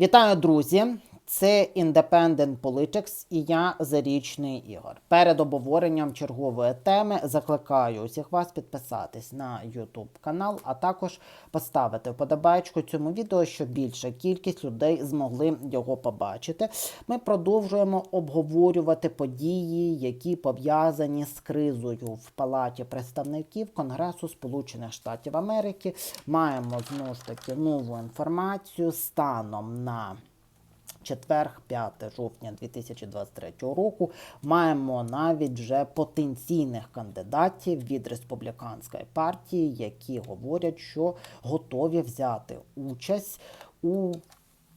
Вітаю, друзі! Це Independent Politics і я Зарічний Ігор. Перед обговоренням чергової теми закликаю усіх вас підписатись на YouTube канал, а також поставити вподобайку цьому відео, щоб більша кількість людей змогли його побачити. Ми продовжуємо обговорювати події, які пов'язані з кризою в Палаті представників Конгресу Сполучених Штатів Америки. Маємо знову ж таки нову інформацію станом на четвер, 5 жовтня 2023 року, маємо навіть вже потенційних кандидатів від республіканської партії, які говорять, що готові взяти участь у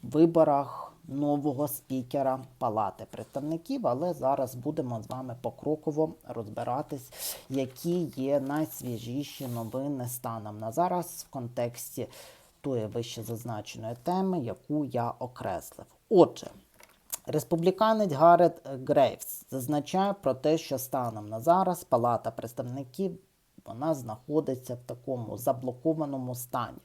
виборах нового спікера Палати представників. Але зараз будемо з вами покроково розбиратись, які є найсвіжіші новини станом на зараз в контексті тої вище зазначеної теми, яку я окреслив. Отже, республіканець Гаррет Грейвс зазначає про те, що станом на зараз Палата представників вона знаходиться в такому заблокованому стані.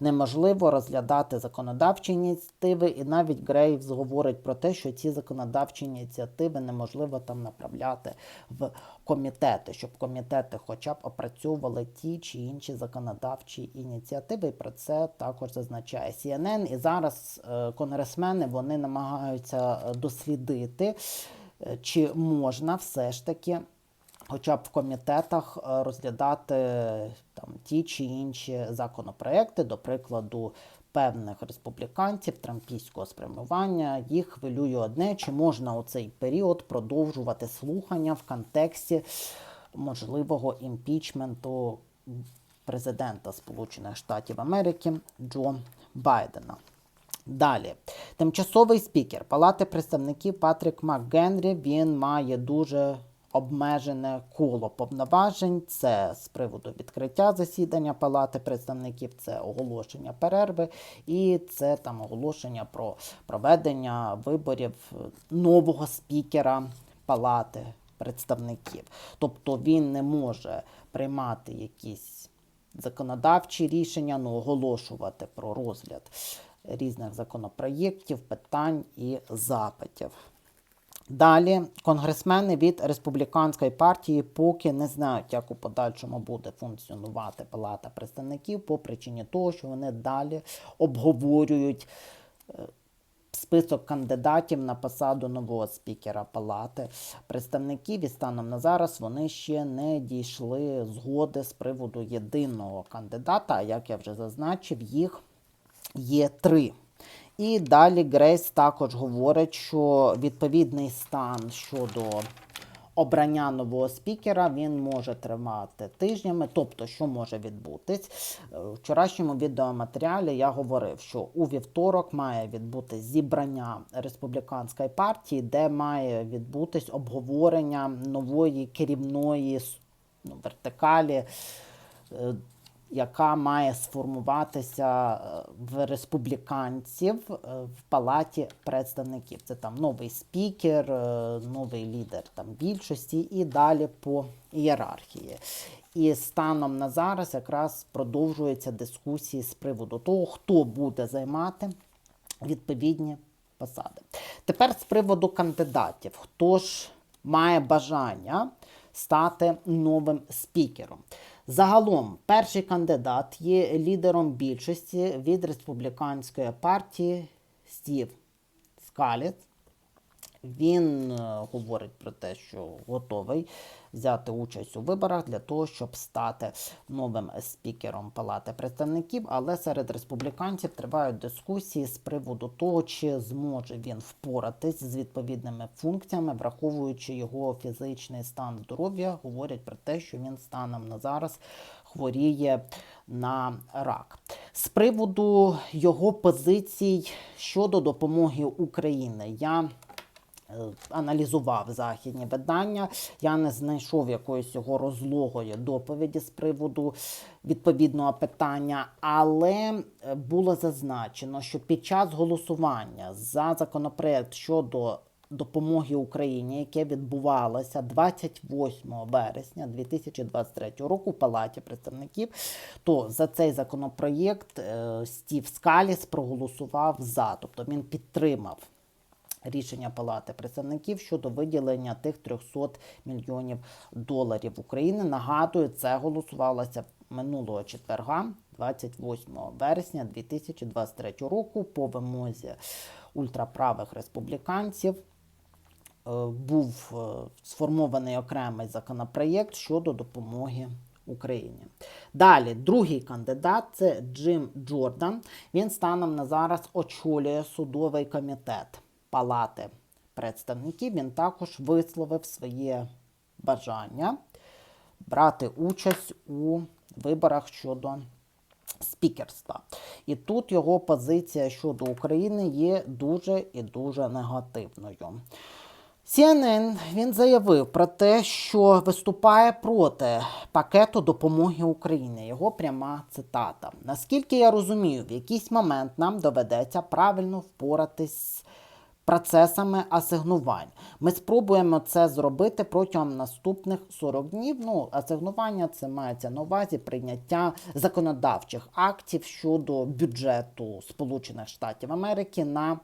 Неможливо розглядати законодавчі ініціативи, і навіть Грейвс говорить про те, що ці законодавчі ініціативи неможливо там направляти в комітети, щоб комітети хоча б опрацьовували ті чи інші законодавчі ініціативи. І про це також зазначає CNN. І зараз е, конгресмени вони намагаються е, дослідити, е, чи можна все ж таки хоча б в комітетах е, розглядати там ті чи інші законопроекти, до прикладу. Певних республіканців трампійського спрямування їх хвилює одне, чи можна у цей період продовжувати слухання в контексті можливого імпічменту президента Сполучених Штатів Америки Джо Байдена. Далі, тимчасовий спікер Палати представників Патрік МакГенрі він має дуже обмежене коло повноважень. Це з приводу відкриття засідання Палати представників, це оголошення перерви, і це там оголошення про проведення виборів нового спікера Палати представників. Тобто він не може приймати якісь законодавчі рішення, ну оголошувати про розгляд різних законопроєктів, питань і запитів. Далі конгресмени від республіканської партії поки не знають, як у подальшому буде функціонувати Палата представників по причині того, що вони далі обговорюють е, список кандидатів на посаду нового спікера Палати представників. І станом на зараз вони ще не дійшли згоди з приводу єдиного кандидата. А як я вже зазначив, їх є три. І далі Грейс також говорить, що відповідний стан щодо обрання нового спікера він може тривати тижнями. Тобто, що може відбутись? У вчорашньому відеоматеріалі я говорив, що у вівторок має відбутись зібрання республіканської партії, де має відбутись обговорення нової керівної ну, вертикалі. Яка має сформуватися е, в республіканців е, в палаті представників. Це там новий спікер, е, новий лідер там більшості і далі по ієрархії. І станом на зараз якраз продовжуються дискусії з приводу того, хто буде займати відповідні посади. Тепер з приводу кандидатів, хто ж має бажання стати новим спікером. Загалом, перший кандидат є лідером більшості від республіканської партії Стів Скаліт. Він е, говорить про те, що готовий взяти участь у виборах для того, щоб стати новим спікером Палати представників. Але серед республіканців тривають дискусії з приводу того, чи зможе він впоратись з відповідними функціями, враховуючи його фізичний стан здоров'я, говорять про те, що він станом на зараз хворіє на рак. З приводу його позицій щодо допомоги України, я аналізував західні видання. Я не знайшов якоїсь його розлогої доповіді з приводу відповідного питання, але е, було зазначено, що під час голосування за законопроект щодо допомоги Україні, яке відбувалося 28 вересня 2023 року в Палаті представників, то за цей законопроєкт е, Стів Скаліс проголосував за, тобто він підтримав рішення Палати представників щодо виділення тих 300 мільйонів доларів України. Нагадую, це голосувалося минулого четверга, 28 вересня 2023 року, по вимозі ультраправих республіканців. Е, Був е, сформований окремий законопроєкт щодо допомоги Україні. Далі, другий кандидат це Джим Джордан. Він станом на зараз очолює судовий комітет Палати представників. Він також висловив своє бажання брати участь у виборах щодо спікерства. І тут його позиція щодо України є дуже і дуже негативною. CNN він заявив про те, що виступає проти пакету допомоги Україні. Його пряма цитата. Наскільки я розумію, в якийсь момент нам доведеться правильно впоратись процесами асигнувань. Ми спробуємо це зробити протягом наступних 40 днів. Ну, асигнування це мається на увазі прийняття законодавчих актів щодо бюджету Сполучених Штатів Америки на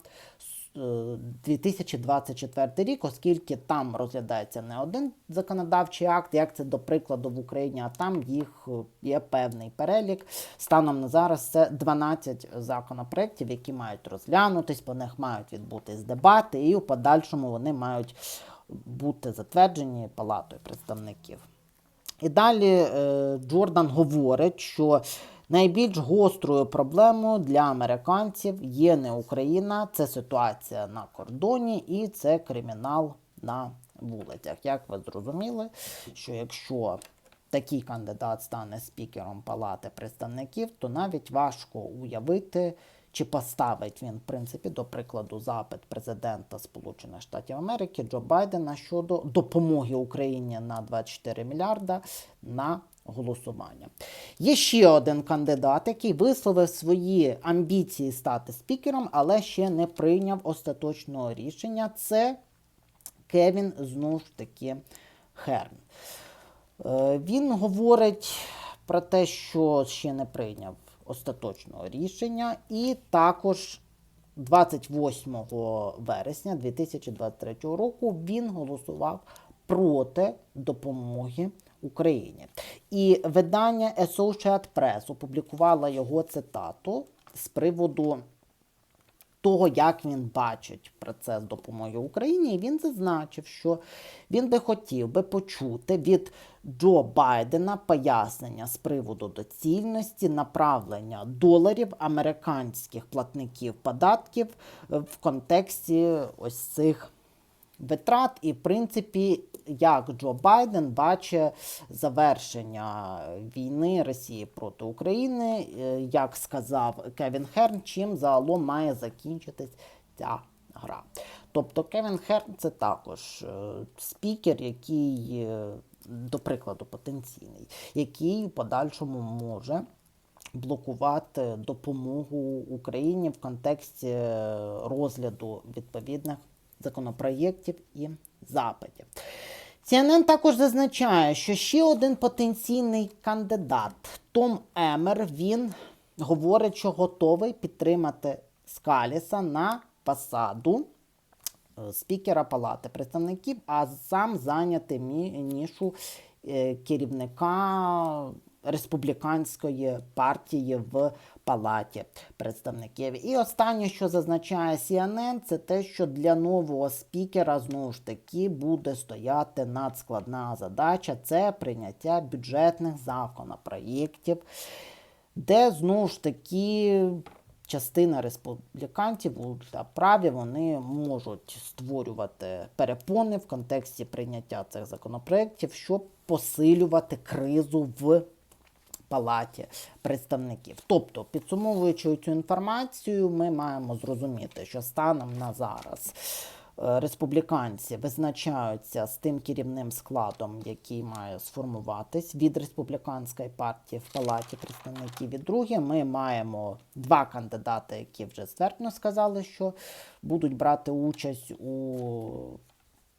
2024 рік, оскільки там розглядається не один законодавчий акт, як це до прикладу в Україні, а там їх е, є певний перелік. Станом на зараз це 12 законопроєктів, які мають розглянутись, по них мають відбутись дебати, і у подальшому вони мають бути затверджені Палатою представників. І далі е, Джордан говорить, що найбільш гострою проблемою для американців є не Україна, це ситуація на кордоні і це кримінал на вулицях. Як ви зрозуміли, що якщо такий кандидат стане спікером Палати представників, то навіть важко уявити, чи поставить він, в принципі, до прикладу, запит президента Сполучених Штатів Америки Джо Байдена щодо допомоги Україні на 24 мільярда на голосування. Є ще один кандидат, який висловив свої амбіції стати спікером, але ще не прийняв остаточного рішення. Це Кевін знову ж таки Херн. Е, Він говорить про те, що ще не прийняв остаточного рішення, і також 28 вересня 2023 року він голосував проти допомоги Україні. І видання Associated Press опублікувало його цитату з приводу того, як він бачить процес допомоги Україні, і він зазначив, що він би хотів би почути від Джо Байдена пояснення з приводу доцільності направлення доларів американських платників податків в контексті ось цих витрат, і, в принципі, як Джо Байден бачить завершення війни Росії проти України, е, як сказав Кевін Херн, чим загалом має закінчитись ця гра. Тобто Кевін Херн це також е, спікер, який, е, до прикладу, потенційний, який в подальшому може блокувати допомогу Україні в контексті розгляду відповідних законопроєктів і запитів. CNN також зазначає, що ще один потенційний кандидат Том Емер він говорить, що готовий підтримати Скаліса на посаду е, спікера Палати представників, а сам зайняти нішу е, керівника республіканської партії в Палаті представників. І останнє, що зазначає CNN, це те, що для нового спікера знову ж таки буде стояти надскладна задача це прийняття бюджетних законопроєктів, де знову ж таки. Частина республіканців у праві вони можуть створювати перепони в контексті прийняття цих законопроєктів, щоб посилювати кризу в палаті представників. Тобто, підсумовуючи цю інформацію, ми маємо зрозуміти, що станом на зараз е, республіканці визначаються з тим керівним складом, який має сформуватись від республіканської партії в палаті представників. І друге, ми маємо два кандидати, які вже ствердно сказали, що будуть брати участь у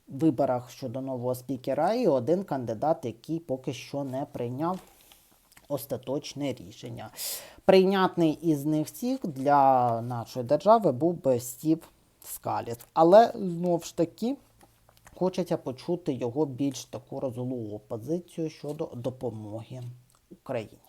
виборах щодо нового спікера, і один кандидат, який поки що не прийняв остаточне рішення. Прийнятний із них всіх для нашої держави був би Стів Скаліс. Але знову ж таки хочеться почути його більш таку розумову позицію щодо допомоги Україні.